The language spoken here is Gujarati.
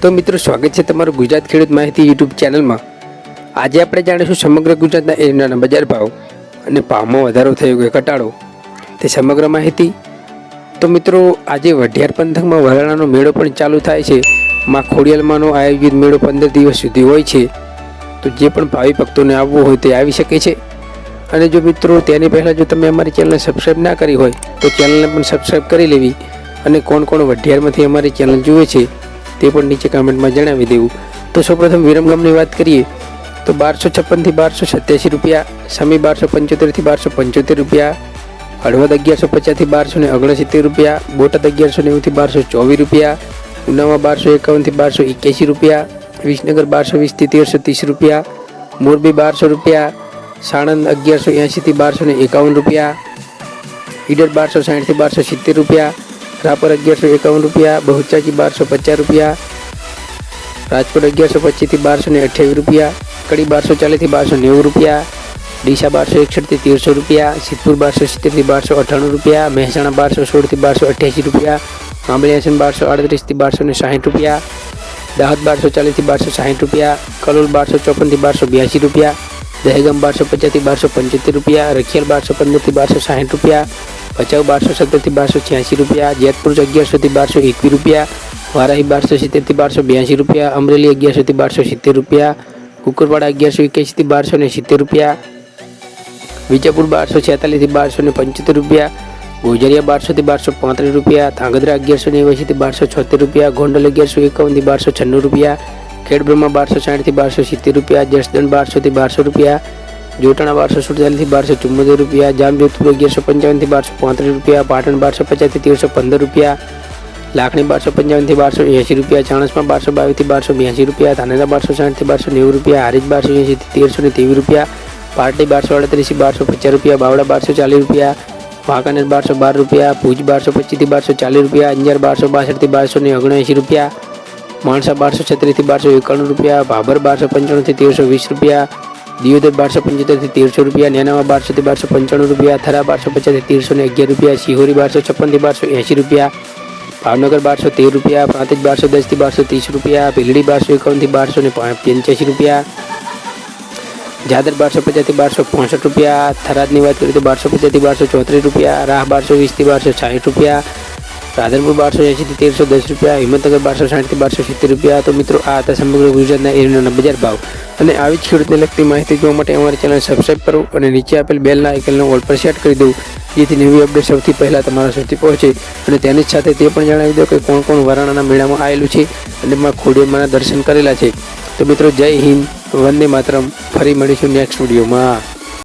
તો મિત્રો, સ્વાગત છે તમારું ગુજરાત ખેડૂત માહિતી યુટ્યુબ ચેનલમાં. આજે આપણે જાણીશું સમગ્ર ગુજરાતના એરંડાના બજાર ભાવ અને ભાવમાં વધારો થયો કે ઘટાડો. તે સમગ્ર માહિતી. તો મિત્રો, આજે વઢિયાર પંથકમાં વરાણાનો મેળો પણ ચાલુ થાય છે. માં ખોડિયાલમાંનો આયોજિત મેળો પંદર દિવસ સુધી હોય છે. તો જે પણ ભાવિ ભક્તોને આવવું હોય તે આવી શકે છે. અને જો મિત્રો, તેની પહેલાં જો તમે અમારી ચેનલને સબસ્ક્રાઈબ ના કરી હોય, તો ચેનલને પણ સબસ્ક્રાઈબ કરી લેવી. અને કોણ કોણ વઢિયારમાંથી અમારી ચેનલ જુએ છે તે પણ નીચે કમેન્ટમાં જણાવી દેવું. તો સૌપ્રથમ વિરમગામની વાત કરીએ, તો બારસો છપ્પનથી બારસો સત્યાસી રૂપિયા, સમી બારસો પંચોતેરથી બારસો પંચોતેર રૂપિયા, હળવદ અગિયારસો પચાસથી બારસો ને ઓગણસિત્તેર રૂપિયા, બોટાદ અગિયારસો નેવુંથી બારસો ચોવીસ રૂપિયા ઉનામાં બારસો એકાવનથી બારસો એક્યાસી રૂપિયા, વિસનગર બારસો વીસથી તેરસો ત્રીસ રૂપિયા, મોરબી બારસો રૂપિયા, સાણંદ અગિયારસો એંશીથી બારસો ને એકાવન રૂપિયા, ઈડર બારસો સાઠથી બારસો સિત્તેર રૂપિયા રાપર અગિયારસો એકાવન રૂપિયા બહુચાચી બારસો પચાસ રૂપિયા, રાજકોટ અગિયારસો પચીસથી બારસો ને અઠ્યાવીસ રૂપિયા, કડી બારસો ચાલીસથી બારસો નેવું રૂપિયા, ડીસા બારસો એકસઠથી તેરસો રૂપિયા, સિદ્ધપુર બારસો સિત્તેરથી બારસો અઠ્ઠાણું રૂપિયા, મહેસાણા બારસો સોળથી બારસો અઠ્યાસી રૂપિયા આંબલિયાસન બારસો આડત્રીસથી બારસો ને સાઠ રૂપિયા, દાહોદ બારસો ચાલીસથી બારસો સાઠ રૂપિયા, કલોલ બારસો ચોપનથી બારસો બ્યાસી રૂપિયા, દહેગામ બારસો પચાસથી બારસો પંચોતેર રૂપિયા, રખિયાલ બારસો પંદરથી બારસો સાઠ રૂપિયા ભચાઉ બારસો સત્તરથી બારસો છ્યાસી રૂપિયા, જેતપુર અગિયારસોથી બારસો એકવીસ રૂપિયા, વારાહી બારસો સિત્તેરથી બારસો બ્યાસી રૂપિયા, અમરેલી અગિયારસોથી બારસો સિત્તેર રૂપિયા, કુકરવાડા અગિયારસો એક્યાસીથી બારસો ને સિત્તેર રૂપિયા, વિજાપુર બારસો છેતાલીસથી બારસો ને પંચોતેર રૂપિયા, ગોજરિયા બારસોથી બારસો પાંત્રીસ રૂપિયા, ધાંગધ્રા અગિયારસો નેવ્યાસીથી બારસો છોતેર રૂપિયા, ગોંડલ અગિયારસો એકાવનથી બારસો છન્નું રૂપિયા, ખેડબ્રહ્મા બારસો સાઠથી બારસો સિત્તેર રૂપિયા, જસદણ બારસોથી બારસો રૂપિયા જોટાણા બારસો સુડતાલીસથી બારસો ચુમ્મોતેર રૂપિયા, જામજોધપુર અગિયારસો પંચાવનથી બારસો પાંત્રીસ રૂપિયા, પાટણ બારસો પચાસથી તેરસો પંદર રૂપિયા, લાખણી બારસો પંચાવનથી બારસો એંસી રૂપિયા, ચાણસમાં બારસો બાવીસથી બારસો બ્યાસી રૂપિયા, ધાનેરા બારસો સાઠથી બારસો નેવું રૂપિયા, હારીજ બારસો એંસીથી તેરસો ને ત્રેવીસ રૂપિયા પાર્ટી બારસો અડત્રીસથી બારસો પચાસ રૂપિયા બાવડા બારસો ચાલીસ રૂપિયા, વાંકાનેર બારસો બાર રૂપિયા, ભુજ બારસો પચીસથી બારસો ચાલીસ રૂપિયા, અંજાર બારસો બાસઠથી બારસો ને ઓગણએંસી રૂપિયા, માણસા બારસો છત્રીસથી બારસો એકાણું રૂપિયા, ભાભર બારસો પંચાણુંથી તેરસો વીસ રૂપિયા દિયોદર બારસો પંચોતેરથી તેરસો રૂપિયા નેનામાં બારસોથી બારસો પંચાણું રૂપિયા થરા બારસો પચાસથી તેરસો ને અગિયાર રૂપિયા, શિહોરી બારસો છપ્પનથી બારસો એંસી રૂપિયા, ભાવનગર બારસો તેર રૂપિયા, પ્રાંતિજ બારસો દસથી બારસો ત્રીસ રૂપિયા, ભીલડી બારસો એકાવનથી બારસો ને પંચ્યાસી રૂપિયા, જાદર બારસો પચાસથી બારસો પાસઠ રૂપિયા, થરાદની વાત કરીએ તો બારસો પચાસથી બારસો ચોત્રીસ રૂપિયા, રાહ બારસો વીસથી બારસો સાઠ રૂપિયા રાધનપુર બારસો એંશીથી તેરસો દસ રૂપિયા, હિંમતનગર બારસો સાઠથી બારસો સિત્તેર રૂપિયા. તો મિત્રો, આ હતા સમગ્ર ગુજરાતના એરિયાના બજાર ભાવ. અને આવી જ ખેડૂતને લગતી માહિતી જોવા માટે અમારી ચેનલ સબસ્ક્રાઈબ કરો અને નીચે આપેલ બેલના આઇકનનો ઓલ પર સેટ કરી દઉં જેથી નવી અપડેટ સૌથી પહેલાં તમારા સુધી પહોંચે. અને તેની જ સાથે તે પણ જણાવી દો કે કોણ કોણ વરાણાના મેળામાં આવેલું છે અને એમાં ખોડિયામાના દર્શન કરેલા છે. તો મિત્રો, જય હિન્દ, વંદે માતરમ. ફરી મળીશું નેક્સ્ટ વિડીયોમાં